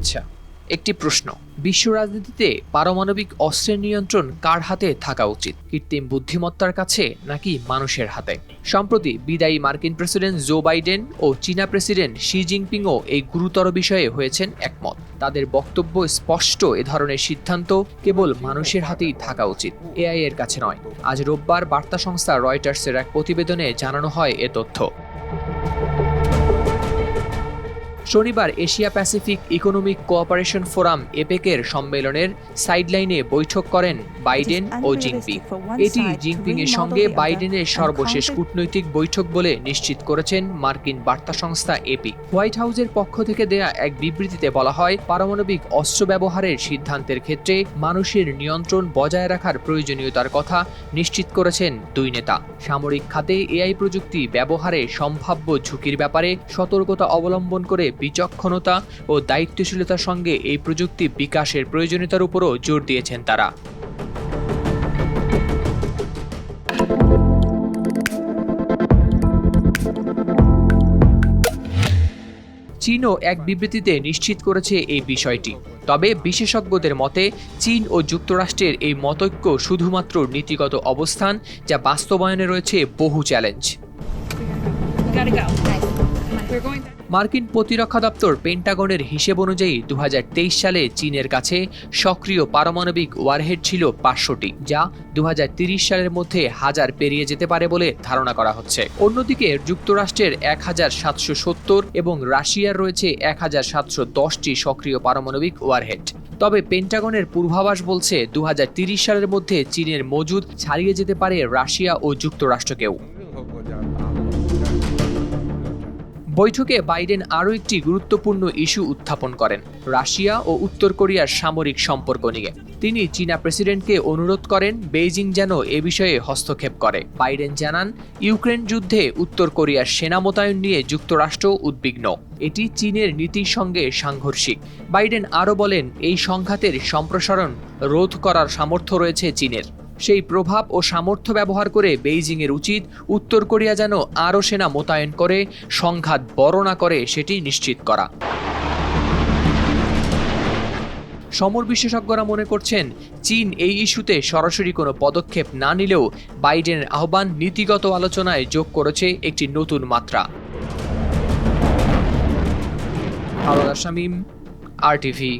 আচ্ছা একটি প্রশ্ন। বিশ্ব রাজনীতিতে পারমাণবিক অস্ত্রের নিয়ন্ত্রণ কার হাতে থাকা উচিত? কৃত্রিম বুদ্ধিমত্তার কাছে নাকি মানুষের হাতে? সম্প্রতি বিদায়ী মার্কিন প্রেসিডেন্ট জো বাইডেন ও চীনা প্রেসিডেন্ট শি জিনপিংও এই গুরুতর বিষয়ে হয়েছেন একমত। তাদের বক্তব্য স্পষ্ট এ ধরনের সিদ্ধান্ত কেবল মানুষের হাতেই থাকা উচিত এআই এর কাছে নয়। আজ রোববার বার্তা সংস্থা রয়টার্সের এক প্রতিবেদনে জানানো হয় এ তথ্য। শনিবার Asia Pacific economic cooperation forum এপেকের সম্মেলনের সাইডলাইনে বৈঠক করেন বাইডেন ও জিনপিং। এটি জিনপিং এর সঙ্গে বাইডেনের সর্বশেষ কূটনৈতিক বৈঠক বলে নিশ্চিত করেছেন মার্কিন বার্তা সংস্থা এপি। হোয়াইট হাউসের পক্ষ থেকে দেয়া এক বিবৃতিতে বলা হয় পারমাণবিক অস্ত্র ব্যবহারের সিদ্ধান্তের ক্ষেত্রে মানুষের নিয়ন্ত্রণ বজায় রাখার প্রয়োজনীয়তার কথা নিশ্চিত করেছেন দুই নেতা। সামরিক খাতে এআই প্রযুক্তি ব্যবহারে সম্ভাব্য ঝুঁকির ব্যাপারে সতর্কতা অবলম্বন করে বিচক্ষণতা ও দায়িত্বশীলতার সঙ্গে এই প্রযুক্তি বিকাশের প্রয়োজনীয়তার উপরও জোর দিয়েছেন তারা। চীনও এক বিবৃতিতে নিশ্চিত করেছে এই বিষয়টি। তবে বিশেষজ্ঞদের মতে, চীন ও যুক্তরাষ্ট্রের এই মতৈক্য শুধুমাত্র নীতিগত অবস্থান যা বাস্তবায়নে রয়েছে বহু চ্যালেঞ্জ। মার্কিন প্রতিরক্ষা দপ্তর পেন্টাগনের হিসেব অনুযায়ী দুহাজার তেইশ সালে চীনের কাছে সক্রিয় পারমাণবিক ওয়ারহেড ছিল পাঁচশোটি, যা দু সালের মধ্যে হাজার পেরিয়ে যেতে পারে বলে ধারণা করা হচ্ছে। অন্যদিকে যুক্তরাষ্ট্রের এক হাজার সাতশো সত্তর এবং রাশিয়ার রয়েছে এক হাজার সাতশো দশটি সক্রিয় পারমাণবিক ওয়ারহেড। তবে পেন্টাগনের পূর্বাভাস বলছে দু সালের মধ্যে চীনের মজুদ ছাড়িয়ে যেতে পারে রাশিয়া ও যুক্তরাষ্ট্রকেও। বৈঠকে বাইডেন আরও একটি গুরুত্বপূর্ণ ইস্যু উত্থাপন করেন, রাশিয়া ও উত্তর কোরিয়ার সামরিক সম্পর্ক নিয়ে। তিনি চীনা প্রেসিডেন্টকে অনুরোধ করেন, বেইজিং যেন এ বিষয়ে হস্তক্ষেপ করে। বাইডেন জানান, ইউক্রেন যুদ্ধে উত্তর কোরিয়ার সেনা মোতায়েন নিয়ে যুক্তরাষ্ট্র উদ্বিগ্ন। এটি চীনের নীতির সঙ্গে সাংঘর্ষিক। বাইডেন আরও বলেন, এই সংঘাতের সম্প্রসারণ রোধ করার সামর্থ্য রয়েছে চীনের। সেই প্রভাব ও সামর্থ্য ব্যবহার করে বেইজিংয়ের উচিত, উত্তর কোরিয়া যেন আরও সেনা মোতায়েন করে, সংঘাত বড় না করে সেটি নিশ্চিত করা। সমর বিশেষজ্ঞরা মনে করছেন, চীন এই ইস্যুতে সরাসরি কোনো পদক্ষেপ না নিলেও বাইডেনের আহ্বান নীতিগত আলোচনায় যোগ করেছে একটি নতুন মাত্রা। শামীম, আর টিভি